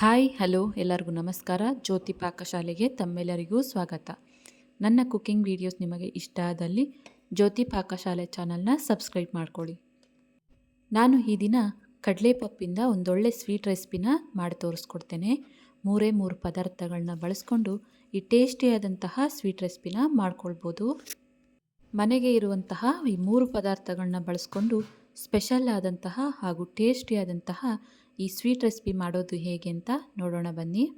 Hi, hello, ಎಲ್ಲರಿಗೂ ನಮಸ್ಕಾರ. ಜ್ಯೋತಿ ಪಾಕಶಾಲೆಗೆ ತಮ್ಮೆಲ್ಲರಿಗೂ ಸ್ವಾಗತ. ನನ್ನ ಕುಕ್ಕಿಂಗ್ ವಿಡಿಯೋಸ್ ನಿಮಗೆ ಇಷ್ಟ ಆದಲ್ಲಿ ಜ್ಯೋತಿ ಪಾಕಶಾಲೆ ಚಾನಲ್ನ ಸಬ್ಸ್ಕ್ರೈಬ್ ಮಾಡ್ಕೊಳ್ಳಿ. ನಾನು ಈ ದಿನ ಕಡಲೆಪಪ್ಪಿಂದ ಒಂದೊಳ್ಳೆ ಸ್ವೀಟ್ ರೆಸಿಪಿನ ಮಾಡಿ ತೋರಿಸ್ಕೊಡ್ತೇನೆ. ಮೂರೇ ಮೂರು ಪದಾರ್ಥಗಳನ್ನ ಬಳಸ್ಕೊಂಡು ಈ ಟೇಸ್ಟಿಯಾದಂತಹ ಸ್ವೀಟ್ ರೆಸಿಪಿನ ಮಾಡ್ಕೊಳ್ಬೋದು. ಮನೆಗೆ ಇರುವಂತಹ ಈ ಮೂರು ಪದಾರ್ಥಗಳನ್ನ ಬಳಸ್ಕೊಂಡು ಸ್ಪೆಷಲ್ ಆದಂತಹ ಹಾಗೂ ಟೇಸ್ಟಿಯಾದಂತಹ ಈ ಸ್ವೀಟ್ ರೆಸಿಪಿ ಮಾಡೋದು ಹೇಗೆ ಅಂತ ನೋಡೋಣ ಬನ್ನಿ.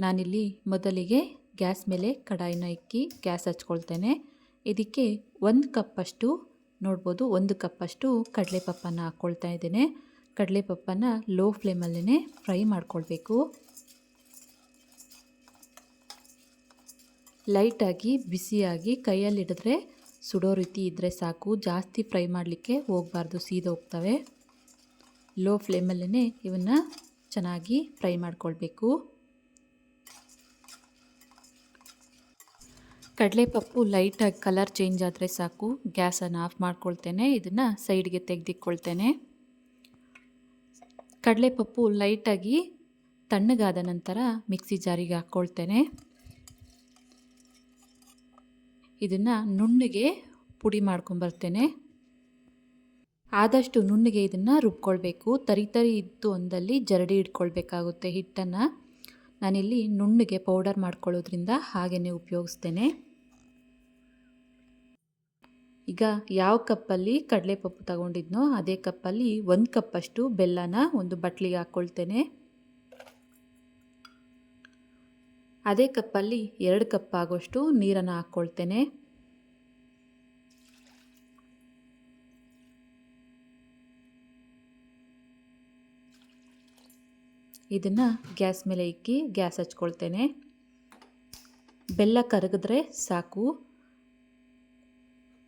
ನಾನಿಲ್ಲಿ ಮೊದಲಿಗೆ ಗ್ಯಾಸ್ ಮೇಲೆ ಕಡಾಯಿನ ಇಕ್ಕಿ ಗ್ಯಾಸ್ ಹಚ್ಕೊಳ್ತೇನೆ. ಇದಕ್ಕೆ ಒಂದು ಕಪ್ಪಷ್ಟು, ನೋಡ್ಬೋದು ಒಂದು ಕಪ್ಪಷ್ಟು ಕಡಲೆಪಪ್ಪನ್ನು ಹಾಕ್ಕೊಳ್ತಾ ಇದ್ದೇನೆ. ಕಡಲೆಪಪ್ಪನ್ನು ಲೋ ಫ್ಲೇಮಲ್ಲೇ ಫ್ರೈ ಮಾಡ್ಕೊಳ್ಬೇಕು. ಲೈಟಾಗಿ, ಬಿಸಿಯಾಗಿ ಕೈಯಲ್ಲಿ ಹಿಡಿದ್ರೆ ಸುಡೋ ರೀತಿ ಇದ್ದರೆ ಸಾಕು. ಜಾಸ್ತಿ ಫ್ರೈ ಮಾಡಲಿಕ್ಕೆ ಹೋಗಬಾರ್ದು ಸೀದೋಗ್ತವೆ ಲೋ ಫ್ಲೇಮಲ್ಲೇ ಇವನ್ನು ಚೆನ್ನಾಗಿ ಫ್ರೈ ಮಾಡ್ಕೊಳ್ಬೇಕು. ಕಡಲೆಪಪ್ಪು ಲೈಟಾಗಿ ಕಲರ್ ಚೇಂಜ್ ಆದರೆ ಸಾಕು. ಗ್ಯಾಸನ್ನು ಆಫ್ ಮಾಡ್ಕೊಳ್ತೇನೆ. ಇದನ್ನು ಸೈಡ್ಗೆ ತೆಗೆದಿಕ್ಕೊಳ್ತೇನೆ ಕಡಲೆಪಪ್ಪು ಲೈಟಾಗಿ ತಣ್ಣಗಾದ ನಂತರ ಮಿಕ್ಸಿ ಜಾರಿಗೆ ಹಾಕ್ಕೊಳ್ತೇನೆ. ಇದನ್ನು ನುಣ್ಣಗೆ ಪುಡಿ ಮಾಡ್ಕೊಂಬರ್ತೇನೆ. ಆದಷ್ಟು ನುಣ್ಣಗೆ ಇದನ್ನು ರುಬ್ಕೊಳ್ಬೇಕು. ತರಿ ತರಿ ಇದ್ದು ಒಂದಲ್ಲಿ ಜರಡಿ ಇಟ್ಕೊಳ್ಬೇಕಾಗುತ್ತೆ ಹಿಟ್ಟನ್ನು. ನಾನಿಲ್ಲಿ ನುಣ್ಣಗೆ ಪೌಡರ್ ಮಾಡ್ಕೊಳ್ಳೋದ್ರಿಂದ ಹಾಗೆಯೇ ಉಪಯೋಗಿಸ್ತೇನೆ. ಈಗ ಯಾವ ಕಪ್ಪಲ್ಲಿ ಕಡಲೆಪಪ್ಪು ತಗೊಂಡಿದ್ನೋ ಅದೇ ಕಪ್ಪಲ್ಲಿ ಒಂದು ಕಪ್ಪಷ್ಟು ಬೆಲ್ಲನ ಒಂದು ಬಟ್ಲಿಗೆ ಹಾಕ್ಕೊಳ್ತೇನೆ. ಅದೇ ಕಪ್ಪಲ್ಲಿ ಎರಡು ಕಪ್ ಆಗೋಷ್ಟು ನೀರನ್ನು ಹಾಕ್ಕೊಳ್ತೇನೆ. ಇದನ್ನು ಗ್ಯಾಸ್ ಮೇಲೆ ಇಕ್ಕಿ ಗ್ಯಾಸ್ ಹಚ್ಕೊಳ್ತೇನೆ. ಬೆಲ್ಲ ಕರಗಿದ್ರೆ ಸಾಕು.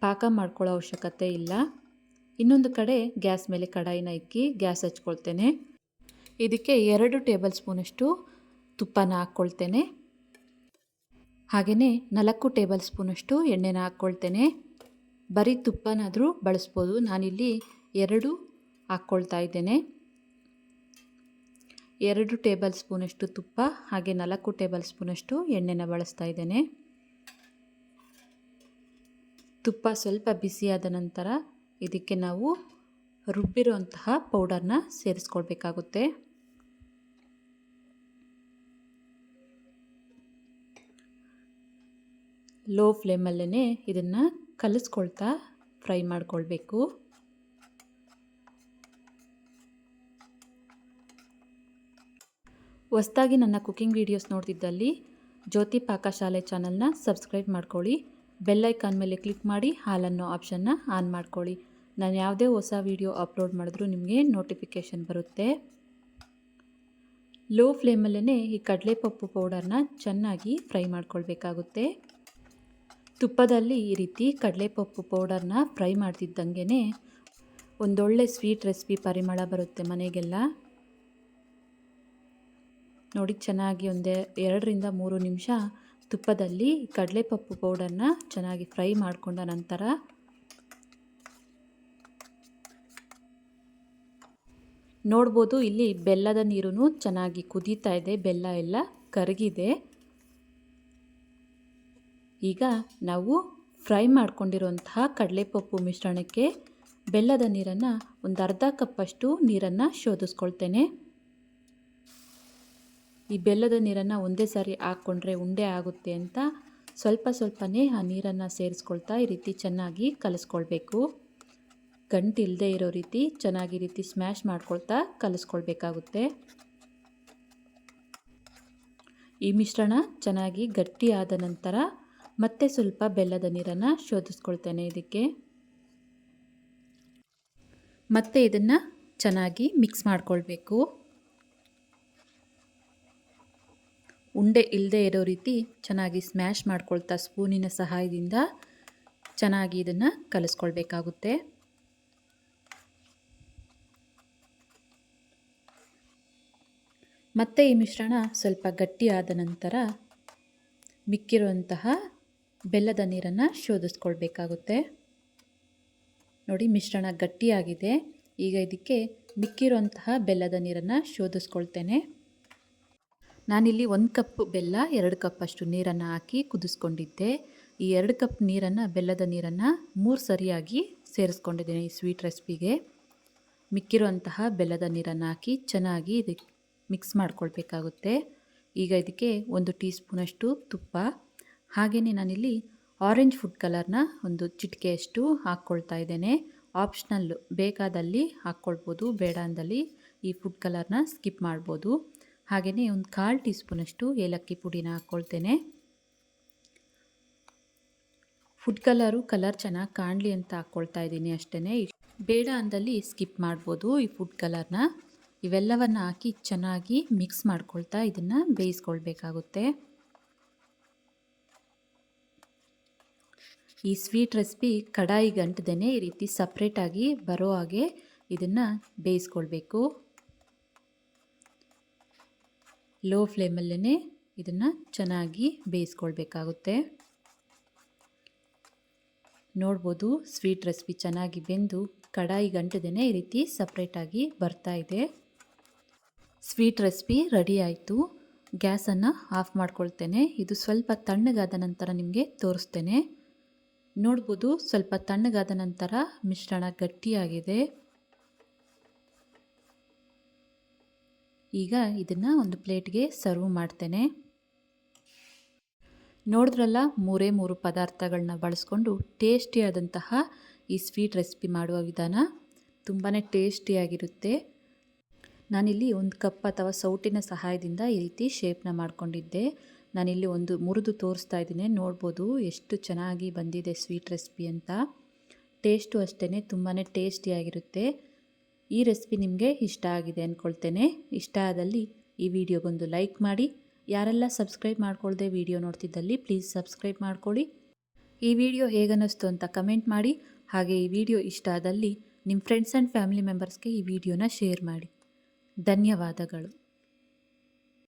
ಪಾಕ ಮಾಡ್ಕೊಳ್ಳೋ ಅವಶ್ಯಕತೆ ಇಲ್ಲ. ಇನ್ನೊಂದು ಕಡೆ ಗ್ಯಾಸ್ ಮೇಲೆ ಕಡಾಯಿನ ಇಕ್ಕಿ ಗ್ಯಾಸ್ ಹಚ್ಕೊಳ್ತೇನೆ. ಇದಕ್ಕೆ ಎರಡು ಟೇಬಲ್ ಸ್ಪೂನಷ್ಟು ತುಪ್ಪನ ಹಾಕ್ಕೊಳ್ತೇನೆ. ಹಾಗೆಯೇ ನಾಲ್ಕು ಟೇಬಲ್ ಸ್ಪೂನಷ್ಟು ಎಣ್ಣೆನ ಹಾಕ್ಕೊಳ್ತೇನೆ. ಬರೀ ತುಪ್ಪನಾದರೂ ಬಳಸ್ಬೋದು. ನಾನಿಲ್ಲಿ ಎರಡು ಹಾಕ್ಕೊಳ್ತಾ ಇದ್ದೇನೆ. ಎರಡು ಟೇಬಲ್ ಸ್ಪೂನಷ್ಟು ತುಪ್ಪ, ಹಾಗೆ ನಾಲ್ಕು ಟೇಬಲ್ ಸ್ಪೂನಷ್ಟು ಎಣ್ಣೆನ ಬಳಸ್ತಾ ಇದ್ದೇನೆ. ತುಪ್ಪ ಸ್ವಲ್ಪ ಬಿಸಿಯಾದ ನಂತರ ಇದಕ್ಕೆ ನಾವು ರುಬ್ಬಿರುವಂತಹ ಪೌಡರ್ನ ಸೇರಿಸ್ಕೊಳ್ಬೇಕಾಗುತ್ತೆ. ಲೋ ಫ್ಲೇಮಲ್ಲೇ ಇದನ್ನು ಕಲಿಸ್ಕೊಳ್ತಾ ಫ್ರೈ ಮಾಡ್ಕೊಳ್ಬೇಕು. ಹೊಸ್ದಾಗಿ ನನ್ನ ಕುಕ್ಕಿಂಗ್ ವೀಡಿಯೋಸ್ ನೋಡ್ತಿದ್ದಲ್ಲಿ ಜ್ಯೋತಿ ಪಾಕಶಾಲೆ ಚಾನಲ್ನ ಸಬ್ಸ್ಕ್ರೈಬ್ ಮಾಡ್ಕೊಳ್ಳಿ. ಬೆಲ್ಲೈಕಾನ್ ಮೇಲೆ ಕ್ಲಿಕ್ ಮಾಡಿ ಹಾಲನ್ನೋ ಆಪ್ಷನ್ನ ಆನ್ ಮಾಡ್ಕೊಳ್ಳಿ. ನಾನು ಯಾವುದೇ ಹೊಸ ವೀಡಿಯೋ ಅಪ್ಲೋಡ್ ಮಾಡಿದ್ರೂ ನಿಮಗೆ ನೋಟಿಫಿಕೇಷನ್ ಬರುತ್ತೆ. ಲೋ ಫ್ಲೇಮಲ್ಲೇ ಈ ಕಡಲೆಪಪ್ಪು ಪೌಡರ್ನ ಚೆನ್ನಾಗಿ ಫ್ರೈ ಮಾಡ್ಕೊಳ್ಬೇಕಾಗುತ್ತೆ. ತುಪ್ಪದಲ್ಲಿ ಈ ರೀತಿ ಕಡಲೆಪಪ್ಪು ಪೌಡರ್ನ ಫ್ರೈ ಮಾಡ್ತಿದ್ದಂಗೆ ಒಂದೊಳ್ಳೆ ಸ್ವೀಟ್ ರೆಸಿಪಿ ಪರಿಮಳ ಬರುತ್ತೆ ಮನೆಗೆಲ್ಲ. ನೋಡಿ ಚೆನ್ನಾಗಿ ಒಂದೇ ಎರಡರಿಂದ ಮೂರು ನಿಮಿಷ ತುಪ್ಪದಲ್ಲಿ ಕಡಲೆಪಪ್ಪು ಪೌಡರ್ನ ಚೆನ್ನಾಗಿ ಫ್ರೈ ಮಾಡಿಕೊಂಡ ನಂತರ ನೋಡ್ಬೋದು ಇಲ್ಲಿ ಬೆಲ್ಲದ ನೀರು ಚೆನ್ನಾಗಿ ಕುದೀತಾ ಇದೆ, ಬೆಲ್ಲ ಎಲ್ಲ ಕರಗಿದೆ. ಈಗ ನಾವು ಫ್ರೈ ಮಾಡ್ಕೊಂಡಿರುವಂತಹ ಕಡಲೆಪಪ್ಪು ಮಿಶ್ರಣಕ್ಕೆ ಬೆಲ್ಲದ ನೀರನ್ನು ಒಂದು ಅರ್ಧ ಕಪ್ಪಷ್ಟು ನೀರನ್ನು ಶೋಧಿಸ್ಕೊಳ್ತೇನೆ. ಈ ಬೆಲ್ಲದ ನೀರನ್ನು ಒಂದೇ ಸಾರಿ ಹಾಕ್ಕೊಂಡ್ರೆ ಉಂಡೆ ಆಗುತ್ತೆ ಅಂತ ಸ್ವಲ್ಪ ಸ್ವಲ್ಪನೇ ಆ ನೀರನ್ನು ಸೇರಿಸ್ಕೊಳ್ತಾ ಈ ರೀತಿ ಚೆನ್ನಾಗಿ ಕಲಿಸ್ಕೊಳ್ಬೇಕು. ಗಂಟು ಇಲ್ಲದೆ ಇರೋ ರೀತಿ ಚೆನ್ನಾಗಿ ರೀತಿ ಸ್ಮ್ಯಾಶ್ ಮಾಡ್ಕೊಳ್ತಾ ಕಲಿಸ್ಕೊಳ್ಬೇಕಾಗುತ್ತೆ. ಈ ಮಿಶ್ರಣ ಚೆನ್ನಾಗಿ ಗಟ್ಟಿಯಾದ ನಂತರ ಮತ್ತೆ ಸ್ವಲ್ಪ ಬೆಲ್ಲದ ನೀರನ್ನು ಶೋಧಿಸ್ಕೊಳ್ತೇನೆ ಇದಕ್ಕೆ. ಮತ್ತೆ ಇದನ್ನು ಚೆನ್ನಾಗಿ ಮಿಕ್ಸ್ ಮಾಡಿಕೊಳ್ಬೇಕು. ಉಂಡೆ ಇಲ್ಲದೆ ಇರೋ ರೀತಿ ಚೆನ್ನಾಗಿ ಸ್ಮ್ಯಾಶ್ ಮಾಡ್ಕೊಳ್ತಾ ಸ್ಪೂನಿನ ಸಹಾಯದಿಂದ ಚೆನ್ನಾಗಿ ಇದನ್ನು ಕಲಿಸ್ಕೊಳ್ಬೇಕಾಗುತ್ತೆ. ಮತ್ತೆ ಈ ಮಿಶ್ರಣ ಸ್ವಲ್ಪ ಗಟ್ಟಿಯಾದ ನಂತರ ಮಿಕ್ಕಿರುವಂತಹ ಬೆಲ್ಲದ ನೀರನ್ನು ಶೋಧಿಸ್ಕೊಳ್ಬೇಕಾಗುತ್ತೆ. ನೋಡಿ, ಮಿಶ್ರಣ ಗಟ್ಟಿಯಾಗಿದೆ. ಈಗ ಇದಕ್ಕೆ ಮಿಕ್ಕಿರುವಂತಹ ಬೆಲ್ಲದ ನೀರನ್ನು ಶೋಧಿಸ್ಕೊಳ್ತೇನೆ. ನಾನಿಲ್ಲಿ ಒಂದು ಕಪ್ ಬೆಲ್ಲ, ಎರಡು ಕಪ್ಪಷ್ಟು ನೀರನ್ನು ಹಾಕಿ ಕುದಿಸ್ಕೊಂಡಿದ್ದೆ. ಈ ಎರಡು ಕಪ್ ನೀರನ್ನು, ಬೆಲ್ಲದ ನೀರನ್ನು ಮೂರು ಸರಿಯಾಗಿ ಸೇರಿಸ್ಕೊಂಡಿದ್ದೇನೆ ಈ ಸ್ವೀಟ್ ರೆಸಿಪಿಗೆ. ಮಿಕ್ಕಿರುವಂತಹ ಬೆಲ್ಲದ ನೀರನ್ನು ಹಾಕಿ ಚೆನ್ನಾಗಿ ಇದಕ್ಕೆ ಮಿಕ್ಸ್ ಮಾಡ್ಕೊಳ್ಬೇಕಾಗುತ್ತೆ. ಈಗ ಇದಕ್ಕೆ ಒಂದು ಟೀ ಸ್ಪೂನಷ್ಟು ತುಪ್ಪ ಹಾಗೆಯೇ ನಾನಿಲ್ಲಿ ಆರೆಂಜ್ ಫುಡ್ ಕಲರ್ನ ಒಂದು ಚಿಟಿಕೆಯಷ್ಟು ಹಾಕ್ಕೊಳ್ತಾ ಇದ್ದೇನೆ. ಆಪ್ಷನಲ್ ಬೇಕಾದಲ್ಲಿ ಹಾಕ್ಕೊಳ್ಬೋದು, ಬೇಡ ಅಂದಲ್ಲಿ ಈ ಫುಡ್ ಕಲರ್ನ ಸ್ಕಿಪ್ ಮಾಡ್ಬೋದು. ಹಾಗೆಯೇ ಒಂದು ಕಾಲು ಟೀ ಸ್ಪೂನಷ್ಟು ಏಲಕ್ಕಿ ಪುಡಿನ ಹಾಕ್ಕೊಳ್ತೇನೆ. ಫುಡ್ ಕಲರು ಕಲರ್ ಚೆನ್ನಾಗಿ ಕಾಣಲಿ ಅಂತ ಹಾಕ್ಕೊಳ್ತಾ ಇದ್ದೀನಿ ಅಷ್ಟೇ ಬೇಡ ಅಂದಲ್ಲಿ ಸ್ಕಿಪ್ ಮಾಡ್ಬೋದು ಈ ಫುಡ್ ಕಲರ್ನ ಇವೆಲ್ಲವನ್ನು ಹಾಕಿ ಚೆನ್ನಾಗಿ ಮಿಕ್ಸ್ ಮಾಡ್ಕೊಳ್ತಾ ಇದನ್ನು ಬೇಯಿಸ್ಕೊಳ್ಬೇಕಾಗುತ್ತೆ. ಈ ಸ್ವೀಟ್ ರೆಸಿಪಿ ಕಡಾಯಿ ಅಂಟದೇ ಈ ರೀತಿ ಸಪ್ರೇಟಾಗಿ ಬರೋ ಹಾಗೆ ಇದನ್ನು ಬೇಯಿಸ್ಕೊಳ್ಬೇಕು. ಲೋ ಫ್ಲೇಮಲ್ಲೇ ಇದನ್ನು ಚೆನ್ನಾಗಿ ಬೇಯಿಸ್ಕೊಳ್ಬೇಕಾಗುತ್ತೆ. ನೋಡ್ಬೋದು ಸ್ವೀಟ್ ರೆಸಿಪಿ ಚೆನ್ನಾಗಿ ಬೆಂದು ಕಡಾಯಿ ಗಂಟದೇ ಈ ರೀತಿ ಸಪ್ರೇಟಾಗಿ ಬರ್ತಾ ಇದೆ. ಸ್ವೀಟ್ ರೆಸಿಪಿ ರೆಡಿ ಆಯಿತು. ಗ್ಯಾಸನ್ನು ಆಫ್ ಮಾಡ್ಕೊಳ್ತೇನೆ. ಇದು ಸ್ವಲ್ಪ ತಣ್ಣಗಾದ ನಂತರ ನಿಮಗೆ ತೋರಿಸ್ತೇನೆ. ನೋಡ್ಬೋದು ಸ್ವಲ್ಪ ತಣ್ಣಗಾದ ನಂತರ ಮಿಶ್ರಣ ಗಟ್ಟಿಯಾಗಿದೆ. ಈಗ ಇದನ್ನು ಒಂದು ಪ್ಲೇಟ್ಗೆ ಸರ್ವ್ ಮಾಡ್ತೇನೆ. ನೋಡಿದ್ರಲ್ಲ, ಮೂರೇ ಮೂರು ಪದಾರ್ಥಗಳನ್ನ ಬಳಸ್ಕೊಂಡು ಟೇಸ್ಟಿಯಾದಂತಹ ಈ ಸ್ವೀಟ್ ರೆಸಿಪಿ ಮಾಡುವ ವಿಧಾನ ತುಂಬಾ ಟೇಸ್ಟಿಯಾಗಿರುತ್ತೆ. ನಾನಿಲ್ಲಿ ಒಂದು ಕಪ್ ಅಥವಾ ಸೌಟಿನ ಸಹಾಯದಿಂದ ಈ ರೀತಿ ಶೇಪ್ನ ಮಾಡ್ಕೊಂಡಿದ್ದೆ. ನಾನಿಲ್ಲಿ ಒಂದು ಮುರಿದು ತೋರಿಸ್ತಾ ಇದ್ದೀನಿ. ನೋಡ್ಬೋದು ಎಷ್ಟು ಚೆನ್ನಾಗಿ ಬಂದಿದೆ ಸ್ವೀಟ್ ರೆಸಿಪಿ ಅಂತ. ಟೇಸ್ಟು ಅಷ್ಟೇ ತುಂಬಾ ಟೇಸ್ಟಿಯಾಗಿರುತ್ತೆ. ಈ ರೆಸಿಪಿ ನಿಮಗೆ ಇಷ್ಟ ಆಗಿದೆ ಅಂದ್ಕೊಳ್ತೇನೆ ಇಷ್ಟ ಆದಲ್ಲಿ ಈ ವಿಡಿಯೋಗೊಂದು ಲೈಕ್ ಮಾಡಿ. ಯಾರೆಲ್ಲ ಸಬ್ಸ್ಕ್ರೈಬ್ ಮಾಡ್ಕೊಳ್ಳದೆ ವಿಡಿಯೋ ನೋಡ್ತಿದ್ದಲ್ಲಿ ಪ್ಲೀಸ್ ಸಬ್ಸ್ಕ್ರೈಬ್ ಮಾಡ್ಕೊಳ್ಳಿ. ಈ ವಿಡಿಯೋ ಹೇಗನ್ನಿಸ್ತು ಅಂತ ಕಮೆಂಟ್ ಮಾಡಿ. ಹಾಗೆ ಈ ವಿಡಿಯೋ ಇಷ್ಟ ಆದಲ್ಲಿ ನಿಮ್ಮ ಫ್ರೆಂಡ್ಸ್ ಆ್ಯಂಡ್ ಫ್ಯಾಮಿಲಿ ಮೆಂಬರ್ಸ್ಗೆ ಈ ವಿಡಿಯೋನ ಶೇರ್ ಮಾಡಿ. ಧನ್ಯವಾದಗಳು.